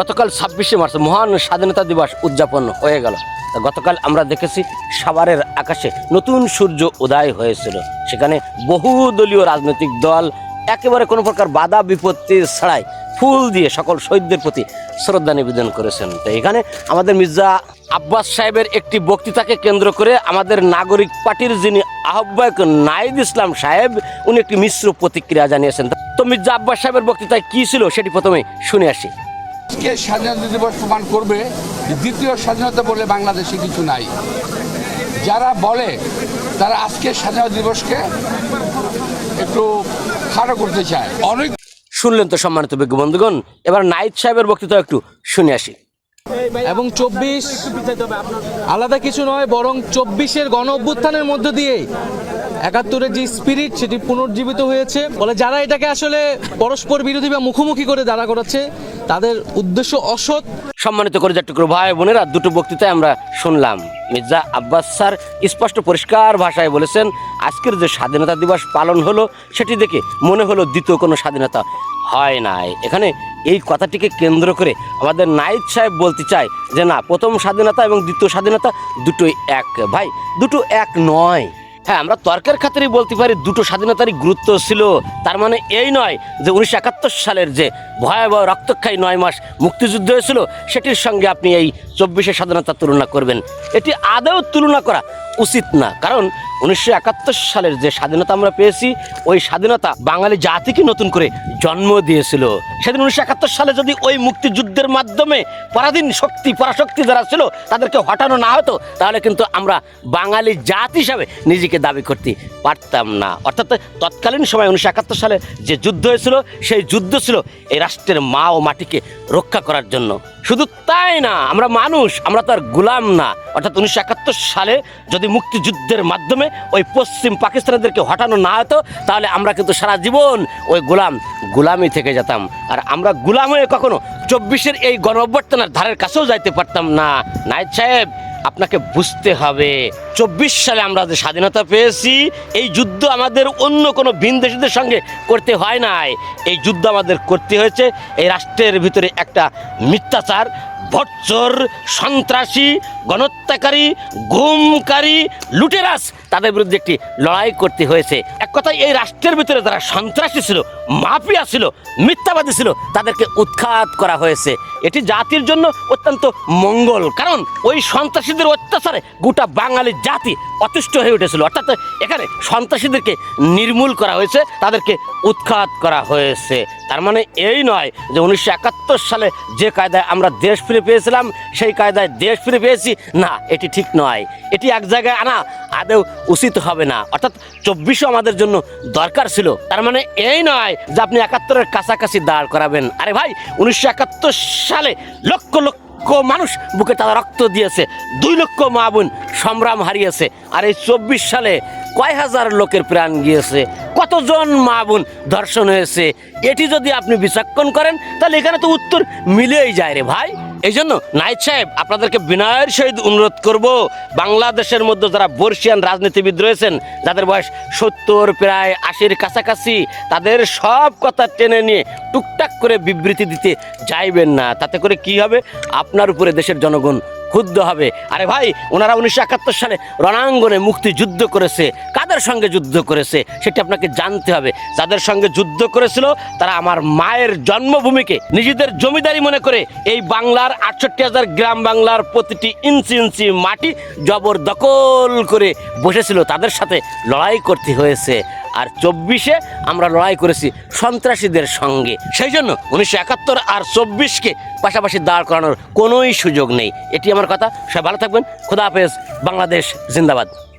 গতকাল ছাব্বিশে মার্চ মহান স্বাধীনতা দিবস উদযাপন হয়ে গেল। গতকাল আমরা দেখেছি সাভারের আকাশে নতুন সূর্য উদয় হয়েছিল। সেখানে বহু দলীয় রাজনৈতিক দল একেবারে কোনো প্রকার বাধা বিপত্তি ছাড়াই ফুল দিয়ে সকল শহীদদের প্রতি শ্রদ্ধা নিবেদন করেছেন। তো এখানে আমাদের মির্জা আব্বাস সাহেবের একটি বক্তৃতাকে কেন্দ্র করে আমাদের নাগরিক পার্টির যিনি আহ্বায়ক নাইদ ইসলাম সাহেব, উনি একটি মিশ্র প্রতিক্রিয়া জানিয়েছেন। তো মির্জা আব্বাস সাহেবের বক্তৃতায় কী ছিল সেটি প্রথমে শুনে আসি। আজকে স্বাধীনতা দিবস প্রমাণ করবে যে দ্বিতীয় স্বাধীনতা বলে বাংলাদেশে কিছু নাই। যারা বলে তারা আজকে স্বাধীনতা দিবসকে একটু খাটো করতে চায়। অনেক শুনলেন তো সম্মানিত বিজ্ঞ বন্ধুগণ এবার নাইদ সাহেবের বক্তৃতা একটু শুনে আসি। এবং চব্বিশ আলাদা কিছু নয় বরং চব্বিশের গণ অভ্যুত্থানের মধ্য দিয়ে একাত্তরের যে স্পিরিট সেটি পুনর্জীবিত হয়েছে। বলে যারা এটাকে আসলে পরস্পর বিরোধী বা মুখোমুখি করে দাঁড়া করাচ্ছে তাদের উদ্দেশ্য অসৎ। সম্মানিত করে টুকরো ভাই বোনেরা, দুটো বক্তৃতায় আমরা শুনলাম। মির্জা আব্বাস স্যার স্পষ্ট পরিষ্কার ভাষায় বলেছেন, আজকের যে স্বাধীনতা দিবস পালন হলো, সেটি দেখে মনে হলো দ্বিতীয় কোনো স্বাধীনতা হয় নাই। এখানে এই কথাটিকে কেন্দ্র করে আমাদের নাইদ সাহেব বলতে চায় যে, না, প্রথম স্বাধীনতা এবং দ্বিতীয় স্বাধীনতা দুটোই এক। ভাই, দুটো এক নয়। হ্যাঁ আমরা তর্কের খাতিরে বলতে পারি দুটো স্বাধীনতারই গুরুত্ব ছিল। তার মানে এই নয় যে উনিশশো একাত্তর সালের যে ভয়াবহ রক্তক্ষয়ী নয় মাস মুক্তিযুদ্ধ হয়েছিল, সেটির সঙ্গে আপনি এই চব্বিশে স্বাধীনতা তুলনা করবেন। এটি আদৌ তুলনা করা উচিত না, কারণ উনিশশো একাত্তর সালের যে স্বাধীনতা আমরা পেয়েছি, ওই স্বাধীনতা বাঙালি জাতিকে নতুন করে জন্ম দিয়েছিল। সেদিন উনিশশো একাত্তর সালে যদি ওই মুক্তিযুদ্ধের মাধ্যমে পরাধীন শক্তি, পরাশক্তি যারা ছিল, তাদেরকে হটানো না হতো, তাহলে কিন্তু আমরা বাঙালি জাতি হিসাবে নিজেকে দাবি করতে পারতাম না। অর্থাৎ তৎকালীন সময় উনিশশো একাত্তর সালে যে যুদ্ধ হয়েছিল, সেই যুদ্ধ ছিল এই রাষ্ট্রের মা ও মাটিকে রক্ষা করার জন্য। শুধু তাই না, আমরা মানুষ, আমরা তো আর গুলাম না। অর্থাৎ উনিশশো একাত্তর সালে যদি মুক্তিযুদ্ধের মাধ্যমে ওই পশ্চিম পাকিস্তানিদেরকে হটানো না হতো, তাহলে আমরা কিন্তু সারা জীবন ওই গোলাম গোলামি থেকে যেতাম। আর আমরা গুলাম হয়ে কখনো চব্বিশের এই গণ অভ্যর্থনার ধারের কাছেও যাইতে পারতাম না। নাইট সাহেব আপনাকে বুঝতে হবে। চব্বিশ সালে আমরা যে স্বাধীনতা পেয়েছি, এই যুদ্ধ আমাদের অন্য কোনো ভিনদেশীদের সঙ্গে করতে হয় নাই। এই যুদ্ধ আমাদের করতে হয়েছে। এই রাষ্ট্রের ভিতরে একটা মিথ্যাচার ভট্টর সন্ত্রাসী গণহত্যাকারী গুমকারী লুটেরাস তাদের বিরুদ্ধে একটি লড়াই করতে হয়েছে। এক কথায় এই রাষ্ট্রের ভিতরে যারা সন্ত্রাসী ছিল, মাফিয়া ছিল, মিথ্যাবাদী ছিল, তাদেরকে উৎখাত করা হয়েছে। এটি জাতির জন্য অত্যন্ত মঙ্গল, কারণ ওই সন্ত্রাসীদের অত্যাচারে গোটা বাঙালি জাতি অতিষ্ঠ হয়ে উঠেছিল। অর্থাৎ এখানে সন্ত্রাসীদেরকে নির্মূল করা হয়েছে, তাদেরকে উৎখাত করা হয়েছে। তার মানে এই নয় যে উনিশশো একাত্তর সালে যে কায়দায় আমরা দেশ ফিরে পেয়েছিলাম, সেই কায়দায় দেশ ফিরে পেয়েছি। না, এটি ঠিক নয়। এটি এক জায়গায় আনা আদৌ উচিত হবে না। অর্থাৎ চব্বিশও আমাদের জন্য দরকার ছিল। তার মানে এই নয় যে আপনি একাত্তরের কাছাকাছি দাঁড় করাবেন। আরে ভাই, উনিশশো একাত্তর সালে লক্ষ লক্ষ মানুষ বুকে তারা রক্ত দিয়েছে। দুই লক্ষ মা বোন সংগ্রাম হারিয়েছে। আর এই চব্বিশ সালে কয় হাজার লোকের প্রাণ গিয়েছে? কতজন মা বোন ধর্ষণ হয়েছে? এটি যদি আপনি বিচক্ষণ করেন, তাহলে এখানে তো উত্তর মিলেই যায় রে ভাই। এই জন্য নাইট সাহেব, আপনাদেরকে বিনয়ের সহিত অনুরোধ করব, বাংলাদেশের মধ্যে যারা বর্ষিয়ান রাজনীতিবিদ রয়েছেন, যাদের বয়স সত্তর, প্রায় আশির কাছাকাছি, তাদের সব কথা টেনে নিয়ে টুকটাক করে বিবৃতি দিতে যাইবেন না। তাতে করে কি হবে? আপনার উপরে দেশের জনগণ ক্ষুব্ধ হবে। আরে ভাই, ওনারা উনিশশো একাত্তর সালে রণাঙ্গনে মুক্তিযুদ্ধ করেছে। কাদের সঙ্গে যুদ্ধ করেছে, সেটি আপনাকে জানতে হবে। যাদের সঙ্গে যুদ্ধ করেছিল, তারা আমার মায়ের জন্মভূমিকে নিজেদের জমিদারি মনে করে এই বাংলার আটষট্টি হাজার গ্রাম বাংলার প্রতিটি ইঞ্চি ইঞ্চি মাটি জবরদখল করে বসেছিল। তাদের সাথে লড়াই করতে হয়েছে। আর চব্বিশে আমরা লড়াই করেছি সন্ত্রাসীদের সঙ্গে। সেই জন্য উনিশশো একাত্তর আর চব্বিশকে পাশাপাশি দাঁড় করানোর কোনোই সুযোগ নেই। এটি আমার কথা। সবাই ভালো থাকবেন। খুদা হাফেজ। বাংলাদেশ জিন্দাবাদ।